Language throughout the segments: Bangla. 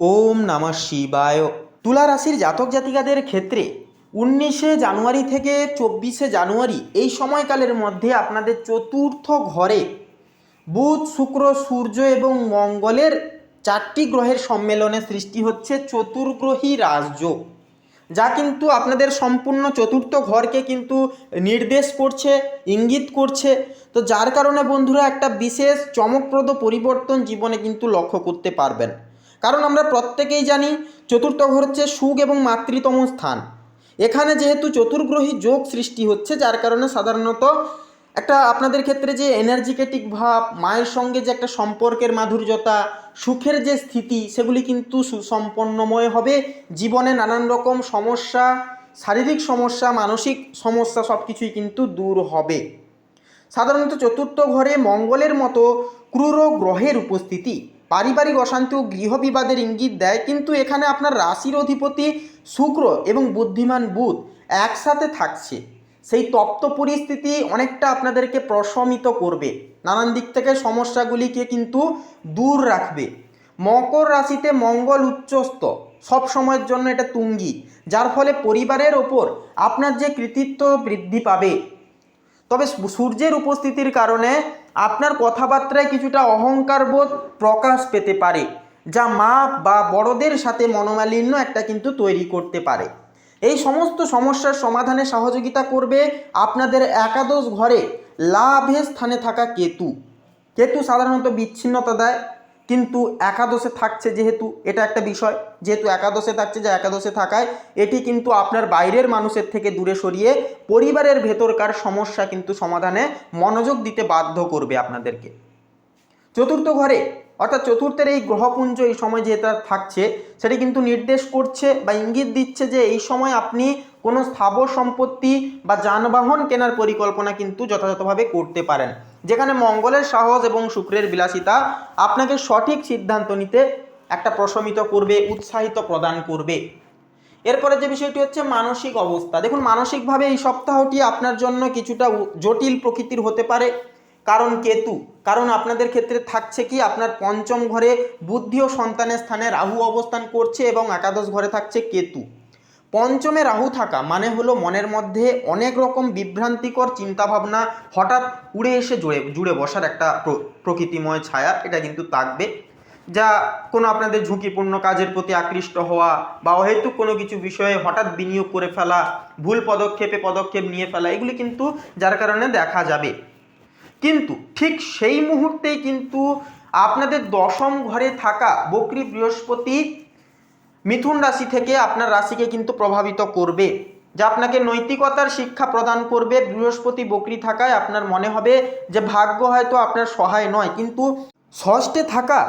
ওম নমঃ শিবায়। তুলা রাশির জাতক জাতিকাদের ক্ষেত্রে উনিশে জানুয়ারি থেকে চব্বিশে জানুয়ারি এই সময়কালের মধ্যে আপনাদের চতুর্থ ঘরে বুধ, শুক্র, সূর্য এবং মঙ্গলের চারটি গ্রহের সম্মেলনে সৃষ্টি হচ্ছে চতুর্গ্রহী রাজযোগ যা কিন্তু আপনাদের সম্পূর্ণ চতুর্থ ঘরকে কিন্তু নির্দেশ করছে, ইঙ্গিত করছে। তো যার কারণে বন্ধুরা একটা বিশেষ চমকপ্রদ পরিবর্তন জীবনে কিন্তু লক্ষ্য করতে পারবেন। কারণ আমরা প্রত্যেকেই জানি চতুর্থ ঘর হচ্ছে সুখ এবং মাতৃতম স্থান। এখানে যেহেতু চতুর্গ্রহী যোগ সৃষ্টি হচ্ছে, যার কারণে সাধারণত একটা আপনাদের ক্ষেত্রে যে এনার্জিকেটিক ভাব, মায়ের সঙ্গে যে একটা সম্পর্কের মাধুর্যতা, সুখের যে স্থিতি, সেগুলি কিন্তু সুসম্পন্নময় হবে। জীবনে নানান রকম সমস্যা, শারীরিক সমস্যা, মানসিক সমস্যা সব কিছুই কিন্তু দূর হবে। সাধারণত চতুর্থ ঘরে মঙ্গলের মতো ক্রূর গ্রহের উপস্থিতি। পারিবারিক অশান্তি ও গৃহবিবাদের ইঙ্গিত দেয়, কিন্তু এখানে আপনার রাশির অধিপতি শুক্র এবং বুদ্ধিমান বুধ একসাথে থাকছে। সেই তপ্ত পরিস্থিতি অনেকটা আপনাদেরকে প্রশমিত করবে। নানান দিক থেকে সমস্যাগুলিকে কিন্তু দূর রাখবে। মকর রাশিতে মঙ্গল উচ্চস্ত সব সময়ের জন্য এটা তুঙ্গি, যার ফলে পরিবারের ওপর আপনার যে কৃতিত্ব বৃদ্ধি পাবে তবে সূর্যের উপস্থিতির কারণে আপনার কথাবার্তায় কিছুটা অহংকার বোধ প্রকাশ পেতে পারে, যা মা বা বড়দের সাথে মনোমালিন্য একটা কিন্তু তৈরি করতে পারে। এই সমস্ত সমস্যার সমাধানে সহযোগিতা করবে আপনাদের একাদশ ঘরে লাভের স্থানে থাকা কেতু। কেতু সাধারণত বিচ্ছিন্নতা দেয় কিন্তু একাদশে থাকছে যেহেতু, এটা একটা বিষয়, যেহেতু একাদশে থাকছে যে একাদশে থাকায়, এটি কিন্তু আপনার বাইরের মানুষের থেকে দূরে সরিয়ে পরিবারের ভেতরকার সমস্যা কিন্তু সমাধানে মনোযোগ দিতে বাধ্য করবে আপনাদেরকে। চতুর্থ ঘরে, অর্থাৎ চতুর্থের এই গ্রহপুঞ্জ এই সময় যেটা থাকছে, সেটি কিন্তু নির্দেশ করছে বা ইঙ্গিত দিচ্ছে যে এই সময় আপনি কোনো স্থাবর সম্পত্তি বা যানবাহন কেনার পরিকল্পনা কিন্তু যথাযথভাবে করতে পারেন। যেখানে মঙ্গলের সাহস এবং শুক্রের বিলাসিতা আপনাকে সঠিক সিদ্ধান্ত নিতে একটা প্রশমিত করবে, উৎসাহিত প্রদান করবে। এরপরে যে বিষয়টি হচ্ছে মানসিক অবস্থা। দেখুন, মানসিকভাবে এই সপ্তাহটি আপনার জন্য কিছুটা জটিল প্রকৃতির হতে পারে। কারণ কেতু, কারণ আপনাদের ক্ষেত্রে থাকছে কি, আপনার পঞ্চম ঘরে বুদ্ধি ও সন্তানের স্থানে রাহু অবস্থান করছে এবং একাদশ ঘরে থাকছে কেতু। পঞ্চমে রাহু থাকা মানে হলো মনের মধ্যে অনেক রকম বিভ্রান্তিকর চিন্তাভাবনা হঠাৎ উড়ে এসে জুড়ে জুড়ে বসার একটা প্র- প্রকৃতিময় ছায়া, এটা কিন্তু থাকবে যা কোনো আপনাদের ঝুঁকিপূর্ণ কাজের প্রতি আকৃষ্ট হওয়া বা অহেতুক কোনো কিছু বিষয়ে হঠাৎ বিনিয়োগ করে ফেলা, ভুল পদক্ষেপে পদক্ষেপ নিয়ে ফেলা, এগুলি কিন্তু যার কারণে দেখা যাবে। কিন্তু ঠিক সেই মুহূর্তেই কিন্তু আপনাদের দশম ঘরে থাকা বকরি বৃহস্পতি মিথুন রাশি থেকে আপনার রাশিকে কিন্তু প্রভাবিত করবে, যা আপনাকে নৈতিকতার শিক্ষা প্রদান করবে। বৃহস্পতি বকরি থাকায় আপনার মনে হবে যে ভাগ্য হয়তো আপনার সহায় নয়, কিন্তু ষষ্ঠে থাকা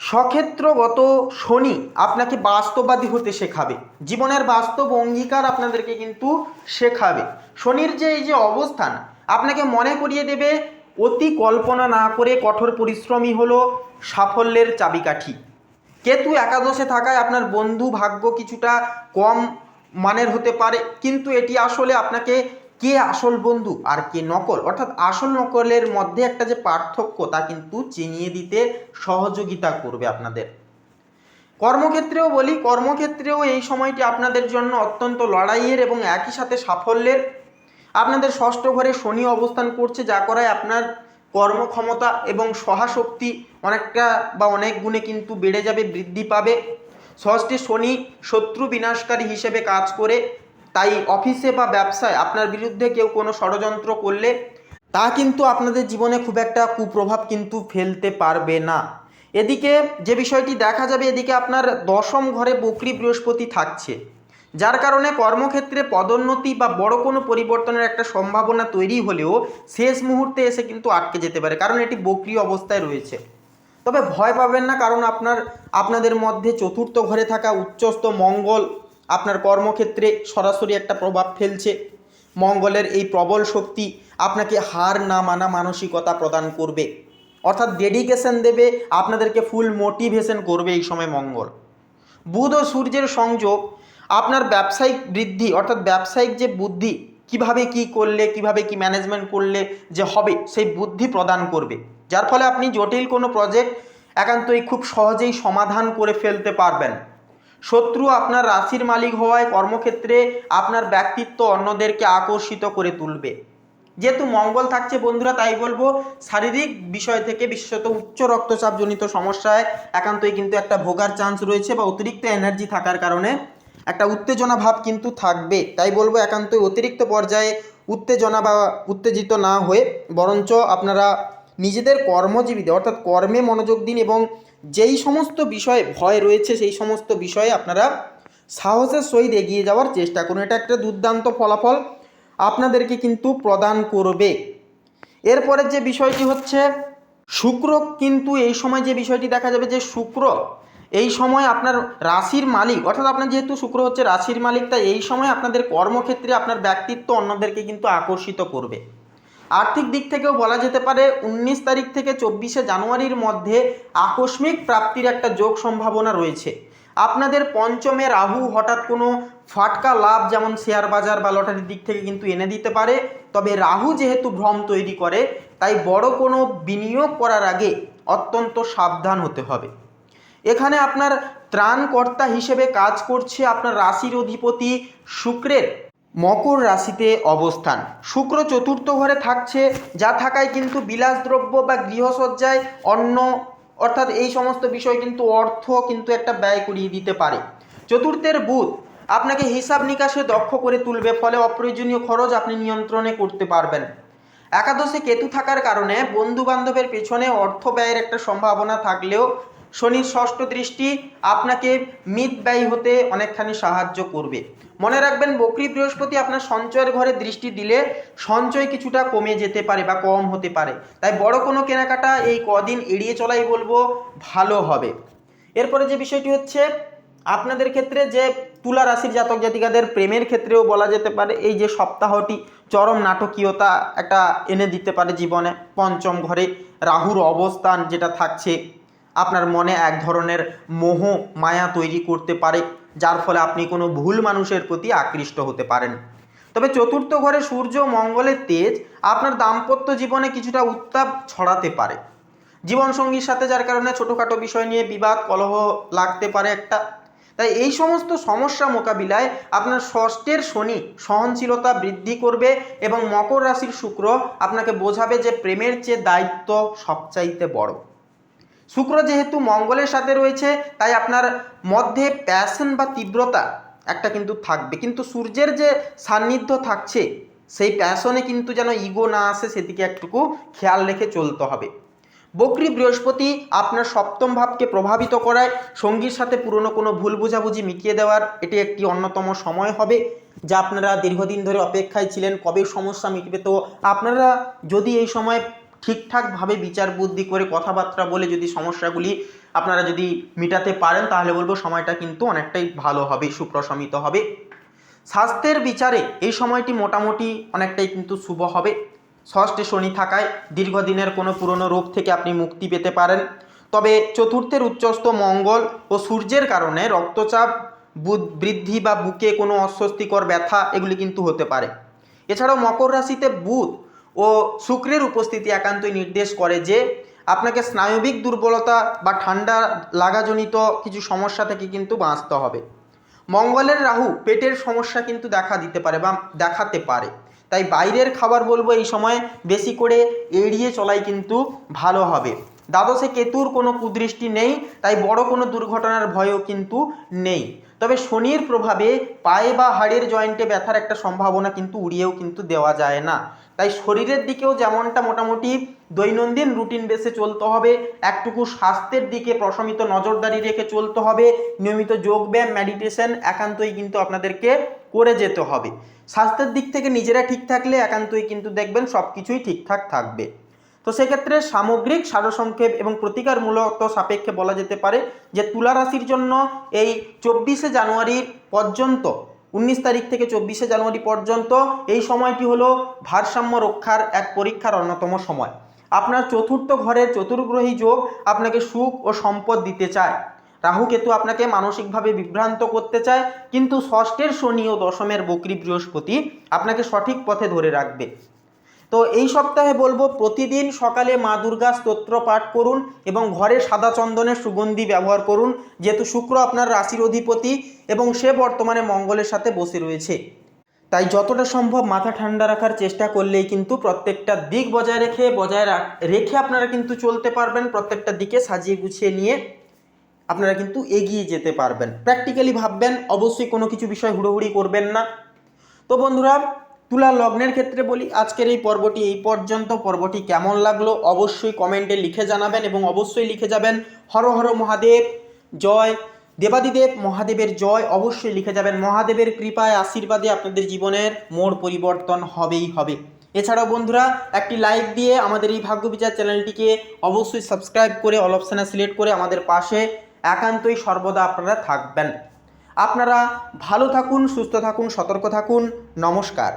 সক্ষেত্রগত শনি আপনাকে বাস্তববাদী হতে শেখাবে। জীবনের বাস্তব অঙ্গীকার আপনাদেরকে কিন্তু শেখাবে। শনির যে এই যে অবস্থান, আপনাকে মনে করিয়ে দেবে, অতি কল্পনা না করে কঠোর পরিশ্রমই হলো সাফল্যের চাবিকাঠি। কেতু একাদশে থাকায় আপনার বন্ধু ভাগ্য কিছুটা কম মানের হতে পারে, কিন্তু এটি আসলে আপনাকে কে আসল বন্ধু আর কে নকল? অর্থাৎ আসল নকলের মধ্যে একটা যে পার্থক্য তা কিন্তু চিনিয়ে দিতে সহযোগিতা করবে আপনাদের। কর্মক্ষেত্রেও বলি, কর্মক্ষেত্রেও এই সময়টি আপনাদের জন্য অত্যন্ত লড়াইয়ের এবং একই সাথে সাফল্যের। আপনাদের ষষ্ঠ ঘরে শনি অবস্থান করছে, যা করায় আপনার কর্মক্ষমতা এবং সহাশক্তি অনেকটা বা অনেক গুণে কিন্তু বেড়ে যাবে, বৃদ্ধি পাবে। ষষ্ঠে শনি শত্রু বিনাশকারী হিসেবে কাজ করে। তাই অফিসে বা ব্যবসায় আপনার বিরুদ্ধে কেউ কোনো ষড়যন্ত্র করলে তা কিন্তু আপনাদের জীবনে খুব একটা কুপ্রভাব কিন্তু ফেলতে পারবে না। এদিকে যে বিষয়টি দেখা যাবে, এদিকে আপনার দশম ঘরে বকরি বৃহস্পতি থাকছে। যার কারণে কর্মক্ষেত্রে পদোন্নতি বা বড় কোনো পরিবর্তনের একটা সম্ভাবনা তৈরি হলেও শেষ মুহূর্তে এসে কিন্তু আটকে যেতে পারে, কারণ এটি বকরি অবস্থায় রয়েছে। তবে ভয় পাবেন না, কারণ আপনার, আপনাদের মধ্যে চতুর্থ ঘরে থাকা উচ্চস্থ মঙ্গল আপনার কর্মক্ষেত্রে সরাসরি একটা প্রভাব ফেলছে। মঙ্গলের এই প্রবল শক্তি আপনাকে হার না মানা মানসিকতা প্রদান করবে। অর্থাৎ ডেডিকেশন দেবে, আপনাদেরকে ফুল মোটিভেশন করবে এই সময় মঙ্গল। বুধ ও সূর্যের সংযোগ আপনার ব্যবসায়িক বৃদ্ধি অর্থাৎ ব্যবসায়িক যে বুদ্ধি, কীভাবে কি করলে, কীভাবে কি ম্যানেজমেন্ট করলে যে হবে, সেই বুদ্ধি প্রদান করবে। যার ফলে আপনি জটিল কোনো প্রজেক্ট একান্তই খুব সহজেই সমাধান করে ফেলতে পারবেন। শত্রু আপনার রাশির মালিক হওয়ায় কর্মক্ষেত্রে আপনার ব্যক্তিত্ব অন্যদেরকে আকর্ষিত করে তুলবে। যেহেতু মঙ্গল থাকছে বন্ধুরা, তাই বলব শারীরিক বিষয় থেকে, বিশেষত উচ্চ রক্তচাপজনিত সমস্যায় একান্তই কিন্তু একটা ভোগার চান্স রয়েছে বা অতিরিক্ত এনার্জি থাকার কারণে একটা উত্তেজনা ভাব কিন্তু থাকবে। তাই বলব একান্তই অতিরিক্ত পর্যায়ে উত্তেজনা বা উত্তেজিত না হয়ে, বরঞ্চ আপনারা নিজেদের কর্মজীবীদের, অর্থাৎ কর্মে মনোযোগ দিন এবং যেই সমস্ত বিষয়ে ভয় রয়েছে, সেই সমস্ত বিষয়ে আপনারা সাহসের সহিত এগিয়ে যাওয়ার চেষ্টা করুন। এটা একটা দুর্দান্ত ফলাফল। আপনাদেরকে কিন্তু প্রদান করবে। এরপরের যে বিষয়টি হচ্ছে, শুক্র কিন্তু এই সময় যে বিষয়টি দেখা যাবে যে শুক্র, এই সময় আপনার রাশির মালিক, অর্থাৎ আপনার যেহেতু শুক্র হচ্ছে রাশির মালিক, তাই এই সময় আপনাদের কর্মক্ষেত্রে আপনার ব্যক্তিত্ব অন্যদেরকে কিন্তু আকর্ষিত করবে। আর্থিক দিক থেকেও বলা যেতে পারে, উনিশ তারিখ থেকে চব্বিশে জানুয়ারির মধ্যে আকস্মিক প্রাপ্তির একটা যোগ সম্ভাবনা রয়েছে। আপনাদের পঞ্চমে রাহু হঠাৎ কোনো ফাটকা লাভ যেমন শেয়ার বাজার বা লটারির দিক থেকে কিন্তু এনে দিতে পারে। তবে রাহু যেহেতু ভ্রম তৈরি করে, তাই বড় কোনো বিনিয়োগ করার আগে অত্যন্ত সাবধান হতে হবে। এখানে আপনার ত্রাণকর্তা হিসেবে কাজ করছে আপনার রাশির অধিপতি শুক্রের মকর রাশিতে অবস্থান। শুক্র চতুর্থ ঘরে থাকছে, যা থাকায় কিন্তু বিলাসদ্রব্য বা গৃহসজ্জায় অন্য অর্থাৎ এই সমস্ত বিষয় কিন্তু অর্থ কিন্তু একটা ব্যয় করিয়ে দিতে পারে। চতুর্থের বুধ, আপনাকে হিসাব নিকাশে দক্ষ করে তুলবে, ফলে অপ্রয়োজনীয় খরচ আপনি নিয়ন্ত্রণে করতে পারবেন। একাদশে কেতু থাকার কারণে বন্ধু বান্ধবের পেছনে অর্থ ব্যয়ের একটা সম্ভাবনা থাকলেও শনির ষষ্ঠ দৃষ্টি আপনাকে মিত ব্যয় হতে অনেকখানি সাহায্য করবে। মনে রাখবেন, বকরি বৃহস্পতি আপনার সঞ্চয়ের ঘরে দৃষ্টি দিলে সঞ্চয় কিছুটা কমে যেতে পারে বা কম হতে পারে। তাই বড় কোনো কেনাকাটা এই কদিন এড়িয়ে চলাই বলব, ভালো হবে। এরপরে যে বিষয়টি হচ্ছে, আপনাদের ক্ষেত্রে যে তুলা রাশির জাতক জাতিকাদের প্রেমের ক্ষেত্রেও বলা যেতে পারে, এই যে সপ্তাহটি চরম নাটকীয়তা একটা এনে দিতে পারে জীবনে। পঞ্চম ঘরে রাহুর অবস্থান যেটা থাকছে আপনার মনে এক ধরনের মোহ, মায়া তৈরি করতে পারে, যার ফলে আপনি কোনো ভুল মানুষের প্রতি আকৃষ্ট হতে পারেন। তবে চতুর্থ ঘরে সূর্য, মঙ্গলের তেজ আপনার দাম্পত্য জীবনে কিছুটা উত্তাপ ছড়াতে পারে। জীবনসঙ্গীর সাথে, যার কারণে ছোটোখাটো বিষয় নিয়ে বিবাদ, কলহ লাগতে পারে একটা। তাই এই সমস্ত সমস্যা মোকাবিলায় আপনার ষষ্ঠের শনি সহনশীলতা বৃদ্ধি করবে এবং মকর রাশির শুক্র আপনাকে বোঝাবে যে প্রেমের চেয়ে দায়িত্ব সবচাইতে বড়। শুক্র যেহেতু মঙ্গলের সাথে রয়েছে, তাই আপনার মধ্যে প্যাশন বা তীব্রতা একটা কিন্তু থাকবে। কিন্তু সূর্যের যে সান্নিধ্য থাকছে, সেই প্যাশনে কিন্তু যেন ইগো না আসে, সেদিকে একটুকু খেয়াল রেখে চলতে হবে। বকরি বৃহস্পতি আপনার সপ্তম ভাবকে প্রভাবিত করায় সঙ্গীর সাথে পুরনো কোনো ভুল বোঝাবুঝি মিটিয়ে দেওয়ার এটি একটি অন্যতম সময় হবে, যা আপনারা দীর্ঘদিন ধরে অপেক্ষায় ছিলেন, কবে সমস্যা মিটবে। তো আপনারা যদি এই সময় ঠিকঠাকভাবে বিচার বুদ্ধি করে কথাবার্তা বলে যদি সমস্যাগুলি আপনারা যদি মিটাতে পারেন, তাহলে বলব সময়টা কিন্তু অনেকটাই ভালো হবে, সুপ্রশমিত হবে। স্বাস্থ্যের বিচারে এই সময়টি মোটামুটি অনেকটাই কিন্তু শুভ হবে। ষষ্ঠে শনি থাকায় দীর্ঘদিনের কোনো পুরনো রোগ থেকে আপনি মুক্তি পেতে পারেন। তবে চতুর্থের উচ্চস্থ মঙ্গল ও সূর্যের কারণে রক্তচাপ বৃদ্ধি বা বুকে কোনো অস্বস্তিকর ব্যথা, এগুলি কিন্তু হতে পারে। এছাড়াও মকর রাশিতে বুধ ও শুক্রের উপস্থিতি একান্তই নির্দেশ করে যে আপনাকে স্নায়বিক দুর্বলতা বা ঠান্ডা লাগাজনিত কিছু সমস্যা থেকে কিন্তু বাঁচতে হবে। মঙ্গলের রাহু পেটের সমস্যা কিন্তু দেখা দিতে পারে বা দেখাতে পারে। তাই বাইরের খাবার বলব এই সময় বেশি করে এড়িয়ে চলাই কিন্তু ভালো হবে। দ্বাদশে কেতুর কোনো কুদৃষ্টি নেই, তাই বড় কোনো দুর্ঘটনার ভয়ও কিন্তু নেই। তবে শনির প্রভাবে পায়ে বা হাড়ের জয়েন্টে ব্যথার একটা সম্ভাবনা কিন্তু উড়িয়েও কিন্তু দেওয়া যায় না। তাই শরীরের দিকেও যেমনটা মোটামুটি দৈনন্দিন রুটিন বেসে চলতে হবে, একটুকু স্বাস্থ্যের দিকে প্রশমিত নজরদারি রেখে চলতে হবে, নিয়মিত যোগব্যায়াম মেডিটেশন একান্তই কিন্তু আপনাদেরকে করে যেতে হবে। স্বাস্থ্যের দিক থেকে নিজেরা ঠিক থাকলে একান্তই কিন্তু দেখবেন সব কিছুই ঠিকঠাক থাকবে। তো সেক্ষেত্রে সামগ্রিক সারসংক্ষেপ এবং প্রতিকারমূলক সাপেক্ষে বলা যেতে পারে যে তুলা রাশির জন্য এই চব্বিশে জানুয়ারির পর্যন্ত, উনিশ তারিখ থেকে চব্বিশে জানুয়ারি পর্যন্ত এই সময়টি হলো ভারসাম্য রক্ষার এক পরীক্ষার অন্যতম সময়। আপনার চতুর্থ ঘরের চতুর্গ্রহী যোগ আপনাকে সুখ ও সম্পদ দিতে চায়। রাহু কেতু আপনাকে মানসিকভাবে বিভ্রান্ত করতে চায়, কিন্তু ষষ্ঠের শনি ও দশমের বকরি বৃহস্পতি আপনাকে সঠিক পথে ধরে রাখবে। তো এই সপ্তাহে বলব, প্রতিদিন সকালে মা দুর্গা স্তোত্র পাঠ করুন এবং ঘরে সাদা চন্দনের সুগন্ধি ব্যবহার করুন। যেহেতু শুক্র আপনার রাশির অধিপতি এবং সে বর্তমানে মঙ্গলের সাথে বসে রয়েছে। তাই যতটা সম্ভব মাথা ঠান্ডা রাখার চেষ্টা করলেই কিন্তু প্রত্যেকটা দিক বজায় রেখে, বজায় রাখ রেখে আপনারা কিন্তু চলতে পারবেন, প্রত্যেকটা দিকে সাজিয়ে গুছিয়ে নিয়ে আপনারা কিন্তু এগিয়ে যেতে পারবেন। প্র্যাকটিক্যালি ভাববেন, অবশ্যই কোনো কিছু বিষয় হুড়োহুড়ি করবেন না। তো বন্ধুরা তুলা লগ্নের ক্ষেত্রে বলি, আজকের এই পর্বটি এই পর্যন্ত। পর্বটি কেমন লাগল অবশ্যই কমেন্টে লিখে জানাবেন এবং অবশ্যই লিখে যাবেন হর হর মহাদেব জয়। দেবাদিদেব, মহাদেবের জয় অবশ্যই লিখে যাবেন। মহাদেবের কৃপায়, আশীর্বাদে আপনাদের জীবনের মোড় পরিবর্তন হবেই হবে। এছাড়াও বন্ধুরা, একটি লাইক দিয়ে আমাদের এই ভাগ্য বিচার চ্যানেলটিকে অবশ্যই সাবস্ক্রাইব করে অল অপশানে সিলেক্ট করে আমাদের পাশে একান্তই সর্বদা আপনারা থাকবেন। আপনারা ভালো থাকুন, সুস্থ থাকুন, সতর্ক থাকুন। নমস্কার।